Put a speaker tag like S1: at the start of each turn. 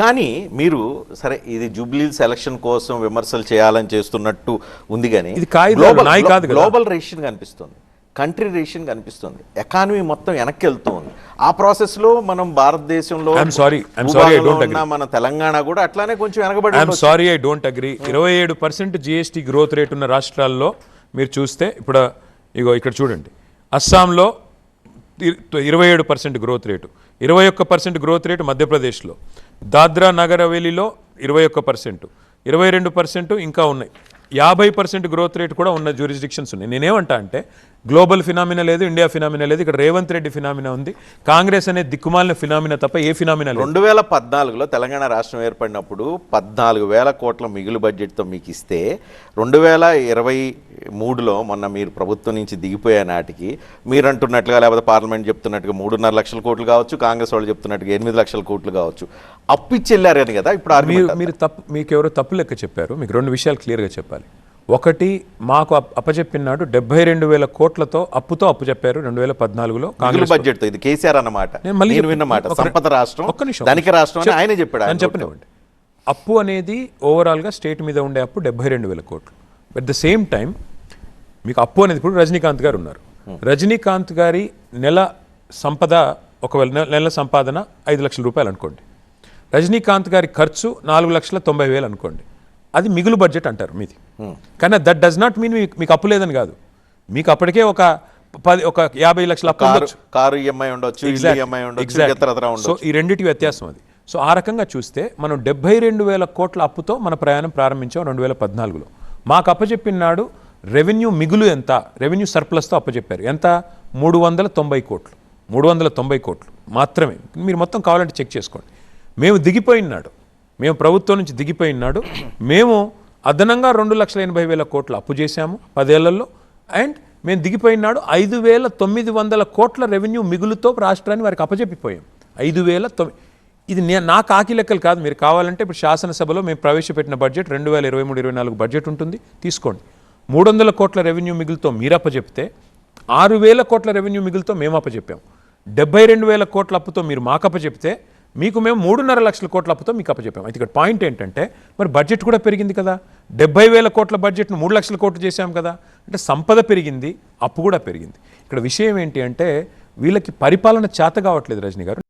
S1: కానీ మీరు సరే ఇది జూబ్లీ సెలక్షన్ కోసం విమర్శలు చేయాలని చేస్తున్నట్టు ఉంది కానీ
S2: ఇది కాదు కదా.
S1: గ్లోబల్ రేషన్ కనిపిస్తుంది. కంట్రీ రేషన్ కనిపిస్తుంది. ఎకానమీ మొత్తం వెనక్కి వెళ్తుంది. ఆ ప్రాసెస్లో మనం భారతదేశంలో ఉన్న మన తెలంగాణ కూడా అట్లానే కొంచెం వెనకబడి.
S2: సారీ ఐ డోంట్ అగ్రీ ఇరవై ఏడు పర్సెంట్ జిఎస్టీ గ్రోత్ రేట్ ఉన్న రాష్ట్రాల్లో మీరు చూస్తే ఇప్పుడు ఇగో ఇక్కడ చూడండి. అస్సాంలో ఇరవై ఏడు పర్సెంట్ గ్రోత్ రేటు ఇరవై ఒక్క పర్సెంట్ గ్రోత్ రేటు మధ్యప్రదేశ్లో. దాద్రా నగర్ హవేలీలో ఇరవై ఒక్క పర్సెంట్ ఇరవై రెండు పర్సెంట్ ఇంకా ఉన్నాయి. యాభై పర్సెంట్ గ్రోత్ రేట్ కూడా ఉన్న జ్యూరిస్డిక్షన్స్ ఉన్నాయి. నేనేమంటా అంటే గ్లోబల్ ఫినామినా లేదు ఇండియా ఫినామినా లేదు ఇక్కడ రేవంత్ రెడ్డి ఫినామినా ఉంది. కాంగ్రెస్ అనే దిక్కుమాలిన ఫినామినా తప్ప ఏ ఫినామినా లేదు.
S1: రెండు వేల పద్నాలుగులో తెలంగాణ రాష్ట్రం ఏర్పడినప్పుడు పద్నాలుగు వేల కోట్ల మిగులు బడ్జెట్తో మీకు ఇస్తే రెండు వేల ఇరవై మూడులో మొన్న మీరు ప్రభుత్వం నుంచి దిగిపోయే నాటికి మీరు అంటున్నట్లుగా లేకపోతే పార్లమెంట్ చెప్తున్నట్టుగా మూడున్నర లక్షల కోట్లు కావచ్చు కాంగ్రెస్ వాళ్ళు చెప్తున్నట్టుగా ఎనిమిది లక్షల కోట్లు కావచ్చు. అప్పు ఇచ్చెళ్ళారని కదా ఇప్పుడు
S2: మీరు. మీరు తప్పు మీకు ఎవరో తప్పు లెక్క చెప్పారు మీకు రెండు విషయాలు క్లియర్గా చెప్పాలి. ఒకటి మాకు అప్- అప్పచెప్పినాడు డెబ్బై రెండు వేల కోట్లతో అప్పుతో అప్పు చెప్పారు రెండు వేల పద్నాలుగులో కాంగ్రెస్
S1: బడ్జెట్తో ఇది కేసీఆర్ అన్నమాట
S2: నేను.
S1: విన్న మాట. సంపద రాష్ట్రం
S2: ఒక్క నిమిషం.
S1: ధనిక రాష్ట్రం ఆయనే చెప్పాడు ఆయన
S2: చెప్పనివ్వండి అప్పు అనేది ఓవరాల్గా స్టేట్ మీద ఉండే అప్పు డెబ్బై రెండు వేల కోట్లు. అట్ ద సేమ్ టైం మీకు అప్పు అనేది ఇప్పుడు రజనీకాంత్ గారు ఉన్నారు. రజనీకాంత్ గారి నెల సంపద ఒకవేళ నెల సంపాదన ఐదు లక్షల రూపాయలు అనుకోండి. రజనీకాంత్ గారి ఖర్చు నాలుగు లక్షల తొంభై వేలు అనుకోండి. అది మిగులు బడ్జెట్ అంటారు మీది. కానీ దట్ డస్ నాట్ మీన్ మీకు అప్పు లేదని కాదు. మీకు అప్పటికే ఒక పది ఒక యాభై లక్షల అప్పు
S1: కారు ఈఎంఐ ఉండొచ్చు ఇల్లు ఈఎంఐ ఉండొచ్చు.
S2: సో ఈ రెండింటి వ్యత్యాసం అది. సో ఆ రకంగా చూస్తే మనం డెబ్బై రెండు వేల కోట్ల అప్పుతో మన ప్రయాణం ప్రారంభించాం రెండు వేల పద్నాలుగులో. మాకు అప్పచెప్పిన నాడు రెవెన్యూ మిగులు ఎంత? రెవెన్యూ సర్ప్లస్తో అప్పచెప్పారు ఎంత? మూడు వందల తొంభై కోట్లు. మూడు వందల తొంభై కోట్లు. మాత్రమే. మీరు మొత్తం కావాలంటే చెక్ చేసుకోండి. మేము దిగిపోయినాడు మేము ప్రభుత్వం నుంచి దిగిపోయినాడు మేము అదనంగా రెండు లక్షల ఎనభై వేల కోట్లు అప్పు చేశాము పదేళ్ళలో. అండ్ మేము దిగిపోయినాడు ఐదు వేల తొమ్మిది వందల కోట్ల రెవెన్యూ మిగులుతో రాష్ట్రాన్ని వారికి అప్పచెప్పిపోయాం ఐదు వేల తొమ్మిది ఇది నే- నా కాకి లెక్కలు కాదు. మీరు కావాలంటే ఇప్పుడు శాసనసభలో మేము ప్రవేశపెట్టిన బడ్జెట్ రెండు వేల ఇరవై మూడు ఇరవై నాలుగు బడ్జెట్ ఉంటుంది. తీసుకోండి. మూడు వందల కోట్ల రెవెన్యూ మిగులుతో మీరు ఆరు వేల కోట్ల రెవెన్యూ మిగులుతో మేము అప్పచెప్పాం డెబ్బై రెండు వేల కోట్ల అప్పుతో మీరు మాకు మీకు మేము మూడున్నర లక్షల కోట్ల అప్పుతో మీకు అప్పచెప్పాం అయితే ఇక్కడ పాయింట్ ఏంటంటే మరి బడ్జెట్ కూడా పెరిగింది కదా. డెబ్బై వేల కోట్ల బడ్జెట్ను మూడు లక్షల కోట్లు చేశాం కదా. అంటే సంపద పెరిగింది అప్పు కూడా పెరిగింది. ఇక్కడ విషయం ఏంటి అంటే వీళ్ళకి పరిపాలన చేత కావట్లేదు రజనీ గారు.